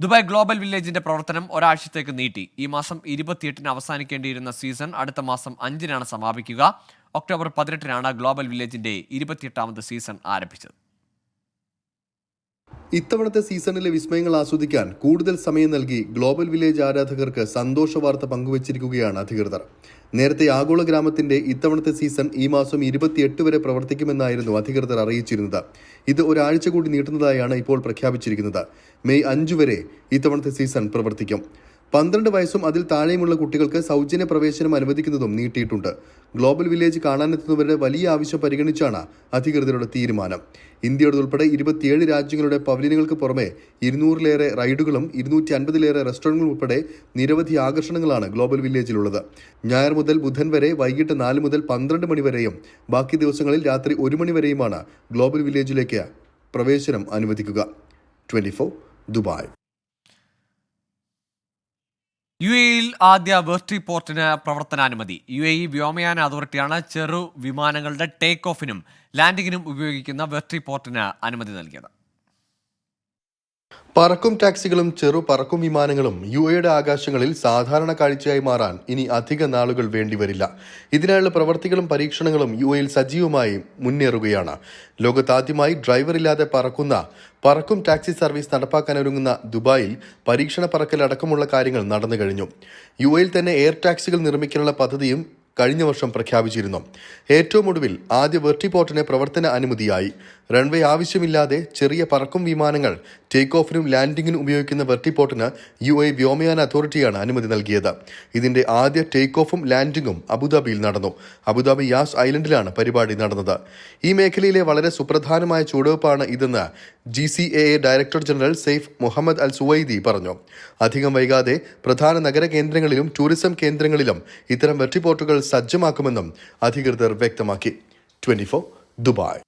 Dubai global വില്ലേജിന്റെ പ്രവർത്തനം ഒരാഴ്ചത്തേക്ക് നീട്ടി. ഈ മാസം ഇരുപത്തിയെട്ടിന് അവസാനിക്കേണ്ടിയിരുന്ന സീസൺ അടുത്ത മാസം അഞ്ചിനാണ് സമാപിക്കുക. ഒക്ടോബർ പതിനെട്ടിനാണ് ഗ്ലോബൽ വില്ലേജിന്റെ ഇരുപത്തിയെട്ടാമത് സീസൺ ആരംഭിച്ചത്. ഇത്തവണത്തെ സീസണിലെ വിസ്മയങ്ങൾ ആസ്വദിക്കാൻ കൂടുതൽ സമയം നൽകി ഗ്ലോബൽ വില്ലേജ് ആരാധകർക്ക് സന്തോഷ വാർത്ത പങ്കുവച്ചിരിക്കുകയാണ് അധികൃതർ. നേരത്തെ ആഗോള ഗ്രാമത്തിന്റെ ഇത്തവണത്തെ സീസൺ ഈ മാസം ഇരുപത്തിയെട്ട് വരെ പ്രവർത്തിക്കുമെന്നായിരുന്നു അധികൃതർ അറിയിച്ചിരുന്നത്. ഇത് ഒരാഴ്ച കൂടി നീട്ടുന്നതായാണ് ഇപ്പോൾ പ്രഖ്യാപിച്ചിരിക്കുന്നത്. മെയ് അഞ്ചു വരെ ഇത്തവണത്തെ സീസൺ പ്രവർത്തിക്കും. പന്ത്രണ്ട് വയസ്സും അതിൽ താഴെയുമുള്ള കുട്ടികൾക്ക് സൗജന്യ പ്രവേശനം അനുവദിക്കുന്നതും നീട്ടിയിട്ടുണ്ട്. ഗ്ലോബൽ വില്ലേജ് കാണാനെത്തുന്നവരുടെ വലിയ ആവശ്യം പരിഗണിച്ചാണ് അധികൃതരുടെ തീരുമാനം. ഇന്ത്യയുടെ ഉൾപ്പെടെ ഇരുപത്തിയേഴ് രാജ്യങ്ങളുടെ പവലിയനുകൾക്ക് പുറമെ ഇരുന്നൂറിലേറെ റൈഡുകളും ഇരുന്നൂറ്റി അൻപതിലേറെ റെസ്റ്റോറന്റുകളും ഉൾപ്പെടെ നിരവധി ആകർഷണങ്ങളാണ് ഗ്ലോബൽ വില്ലേജിലുള്ളത്. ഞായർ മുതൽ ബുധൻ വരെ വൈകിട്ട് നാല് മുതൽ പന്ത്രണ്ട് മണി വരെയും ബാക്കി ദിവസങ്ങളിൽ രാത്രി ഒരു മണി വരെയുമാണ് ഗ്ലോബൽ വില്ലേജിലേക്ക് പ്രവേശനം അനുവദിക്കുക. Twenty Dubai. യു എയിൽ ആദ്യ വെർട്ടി പോർട്ടിന് പ്രവർത്തനാനുമതി. യു എ ഇ വ്യോമയാന അതോറിറ്റിയാണ് ചെറു വിമാനങ്ങളുടെ ടേക്ക് ഓഫിനും ലാൻഡിങ്ങിനും ഉപയോഗിക്കുന്ന വെർട്ടി പോർട്ടിന് അനുമതി നൽകിയത്. പറക്കും ടാക്സികളും ചെറു പറക്കും വിമാനങ്ങളും യു എയുടെ ആകാശങ്ങളിൽ സാധാരണ കാഴ്ചയായി മാറാൻ ഇനി അധിക നാളുകൾ വേണ്ടിവരില്ല ഇതിനായുള്ള പ്രവർത്തികളും പരീക്ഷണങ്ങളും യു എയിൽ സജീവമായി മുന്നേറുകയാണ്. ലോകത്താദ്യമായി ഡ്രൈവറില്ലാതെ പറക്കുന്ന പറക്കും ടാക്സി സർവീസ് നടപ്പാക്കാൻ ഒരുങ്ങുന്ന ദുബായിൽ പരീക്ഷണ പറക്കലടക്കമുള്ള കാര്യങ്ങൾ നടന്നു കഴിഞ്ഞു. യു എയിൽ തന്നെ എയർ ടാക്സികൾ നിർമ്മിക്കാനുള്ള പദ്ധതിയും കഴിഞ്ഞ വർഷം പ്രഖ്യാപിച്ചിരുന്നു. ഏറ്റവും ഒടുവിൽ ആദ്യ വെർട്ടിപോർട്ടിന് പ്രവർത്തന അനുമതിയായി. റൺവേ ആവശ്യമില്ലാതെ ചെറിയ പറക്കും വിമാനങ്ങൾ ടേക്ക് ഓഫിനും ലാൻഡിങ്ങിനും ഉപയോഗിക്കുന്ന വെർട്ടിപോർട്ടിന് യു എ വ്യോമയാന അതോറിറ്റിയാണ് അനുമതി നൽകിയത്. ഇതിന്റെ ആദ്യ ടേക്ക് ഓഫും ലാൻഡിങ്ങും അബുദാബിയിൽ നടന്നു. അബുദാബി യാസ് ഐലൻഡിലാണ് പരിപാടി നടന്നത്. ഈ മേഖലയിലെ വളരെ സുപ്രധാനമായ ചുവടുവെപ്പാണ് ഇതെന്ന് G C A A director general Saif Mohammed Al Suwaidi പറഞ്ഞു. അധികം വൈകാതെ പ്രധാന നഗര കേന്ദ്രങ്ങളിലും ടൂറിസം കേന്ദ്രങ്ങളിലും ഇത്തരം വെർട്ടിപോർട്ടുകൾ സജ്ജമാക്കുമെന്നും അധികൃതർ വ്യക്തമാക്കി. Twenty Dubai.